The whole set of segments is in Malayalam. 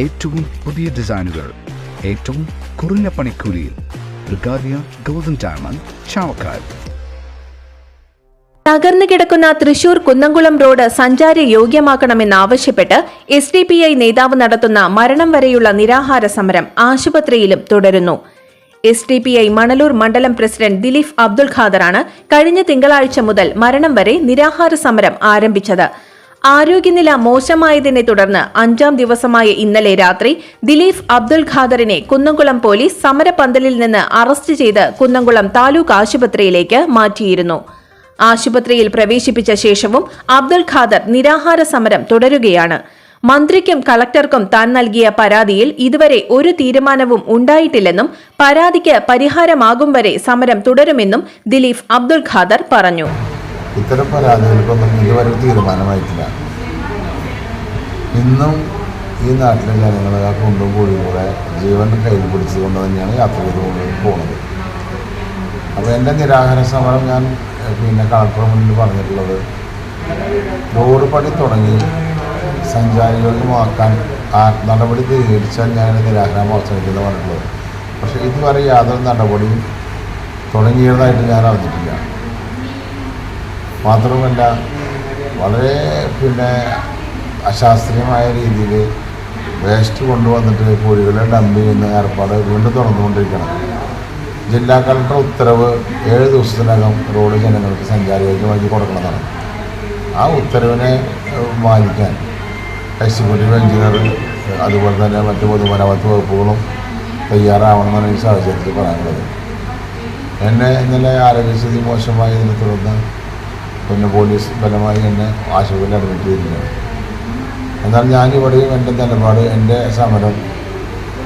ഏറ്റവും പുതിയ ഡിസൈനുകൾ ഏറ്റവും കുറഞ്ഞ പണിക്കൂലിയിൽ. ബ്രിഗാദിയ ചാവക്കാട്. കിടക്കുന്ന തൃശൂർ കുന്നംകുളം റോഡ് സഞ്ചാര യോഗ്യമാക്കണമെന്നാവശ്യപ്പെട്ട് എസ് ഡി പി ഐ നേതാവ് നടത്തുന്ന മരണം വരെയുള്ള നിരാഹാര സമരം ആശുപത്രിയിലും തുടരുന്നു. S D P I Manalur മണ്ഡലം പ്രസിഡന്റ് ദിലീപ് അബ്ദുൾ ഖാദറാണ് കഴിഞ്ഞ തിങ്കളാഴ്ച മുതൽ മരണം വരെ നിരാഹാര സമരം ആരംഭിച്ചത്. ആരോഗ്യനില മോശമായതിനെ തുടർന്ന് അഞ്ചാം ദിവസമായ ഇന്നലെ രാത്രി ദിലീപ് അബ്ദുൽ ഖാദറിനെ കുന്നംകുളം പോലീസ് സമരപന്തലിൽ നിന്ന് അറസ്റ്റ് ചെയ്ത് കുന്നംകുളം താലൂക്ക് ആശുപത്രിയിലേക്ക് മാറ്റിയിരുന്നു. ആശുപത്രിയിൽ പ്രവേശിപ്പിച്ച ശേഷവും അബ്ദുൽ ഖാദർ നിരാഹാര സമരം തുടരുകയാണ്. മന്ത്രിക്കും കളക്ടർക്കും താൻ നൽകിയ പരാതിയിൽ ഇതുവരെ ഒരു തീരുമാനവും ഉണ്ടായിട്ടില്ലെന്നും പരാതിക്ക് പരിഹാരമാകും വരെ സമരം തുടരുമെന്നും ദിലീപ് അബ്ദുൽ ഖാദർ പറഞ്ഞു. ഇത്തരം പരാതികൾക്കൊന്നും ഇതുവരെ തീരുമാനമായിട്ടില്ല. ഇന്നും ഈ നാട്ടിലെ ജനങ്ങൾ ആ കുണ്ടും കുഴിയും കൂടെ ജീവൻ കയ്യിൽ പിടിച്ചുകൊണ്ട് തന്നെയാണ് യാത്ര ചെയ്ത് കൊണ്ട് പോകുന്നത് അപ്പോൾ എന്റെ നിരാഹാര സമരം ഞാൻ പിന്നെ കളക്ടർ മുന്നിൽ പറഞ്ഞിട്ടുള്ളത് റോഡ് പണി തുടങ്ങി സഞ്ചാരികളിലുമാക്കാൻ നടപടി സ്വീകരിച്ചാൽ ഞാൻ നിരാഹാരം അവസാനിക്കുന്നു പറഞ്ഞിട്ടുള്ളത്. പക്ഷേ ഇതുവരെ യാതൊരു നടപടിയും തുടങ്ങിയതായിട്ട് ഞാൻ അറിഞ്ഞിട്ടില്ല. മാത്രമല്ല വളരെ പിന്നെ അശാസ്ത്രീയമായ രീതിയിൽ വേസ്റ്റ് കൊണ്ടുവന്നിട്ട് കോഴികളെ ഡംപ് ചെയ്യുന്ന ഏർപ്പാട് വീണ്ടും തുറന്നുകൊണ്ടിരിക്കണം ജില്ലാ കളക്ടർ ഉത്തരവ് ഏഴ് ദിവസത്തിനകം റോഡ് ജനങ്ങൾക്ക് സഞ്ചാരികൾക്ക് കൊടുക്കണമെന്നാണ് ആ ഉത്തരവിനെ വാങ്ങിക്കാൻ എക്സിക്യൂട്ടീവ് എഞ്ചിനീയർ അതുപോലെ തന്നെ മറ്റ് പൊതുമരാമത്ത് വകുപ്പുകളും തയ്യാറാവണമെന്നാണ് ഈ സാഹചര്യത്തിൽ പറയാനുള്ളത്. എന്നെ ഇന്നലെ ആരോഗ്യസ്ഥിതി മോശമായതിനെ തുടർന്ന് പിന്നെ പോലീസ് ബലമായി എന്നെ ആശുപത്രിയിൽ അഡ്മിറ്റ് ചെയ്തിരുന്നു എന്നാൽ ഞാനിവിടെയും എന്റെ നിലപാട് എന്റെ സമരം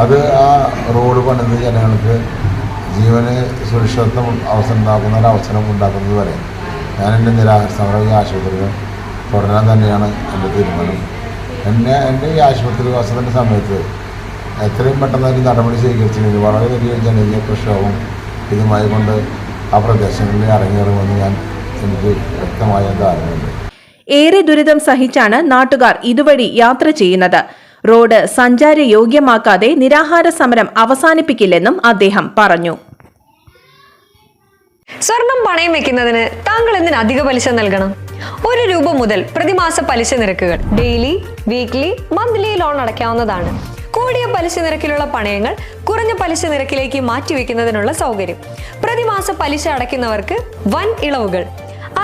അത് ആ റോഡ് പണിത് ജനങ്ങൾക്ക് ജീവന് സുരക്ഷിതത്വം അവസരം ഉണ്ടാക്കുന്ന ഒരു അവസരം ഉണ്ടാക്കുന്നത് വരെ ഞാൻ എന്റെ നിരാഹാര സമരം ഈ ആശുപത്രിയിൽ തുടരാൻ തന്നെയാണ് എന്റെ തീരുമാനം. എന്നെ എന്റെ ഈ ആശുപത്രി വാസത്തിന്റെ സമയത്ത് എത്രയും പെട്ടെന്ന് ഒരു നടപടി സ്വീകരിച്ചില്ലെങ്കിൽ വളരെ വലിയ ജനകീയ പ്രക്ഷോഭം ഇതുമായി കൊണ്ട് ആ പ്രദേശങ്ങളിൽ ഇറങ്ങിയിറങ്ങുമെന്ന് ഞാൻ എനിക്ക് വ്യക്തമായ ധാരണയുണ്ട്. ഏറെ ദുരിതം സഹിച്ചാണ് നാട്ടുകാർ ഇതുവഴി യാത്ര ചെയ്യുന്നത്. റോഡ് സഞ്ചാര യോഗ്യമാക്കാതെ നിരാഹാര സമരം അവസാനിപ്പിക്കില്ലെന്നും അദ്ദേഹം പറഞ്ഞു. സ്വർണം പണയം വെക്കുന്നതിന് താങ്കൾ എന്തിന് അധിക പലിശ നൽകണം? ഒരു രൂപ മുതൽ പ്രതിമാസ പലിശ നിരക്കുകൾ ഡെയിലി വീക്ക്ലി മന്ത്ലി ലോൺ അടയ്ക്കാവുന്നതാണ്. കൂടിയ പലിശ നിരക്കിലുള്ള പണയങ്ങൾ കുറഞ്ഞ പലിശ നിരക്കിലേക്ക് മാറ്റിവെക്കുന്നതിനുള്ള സൗകര്യം. പ്രതിമാസ പലിശ അടയ്ക്കുന്നവർക്ക് വൻ ഇളവുകൾ.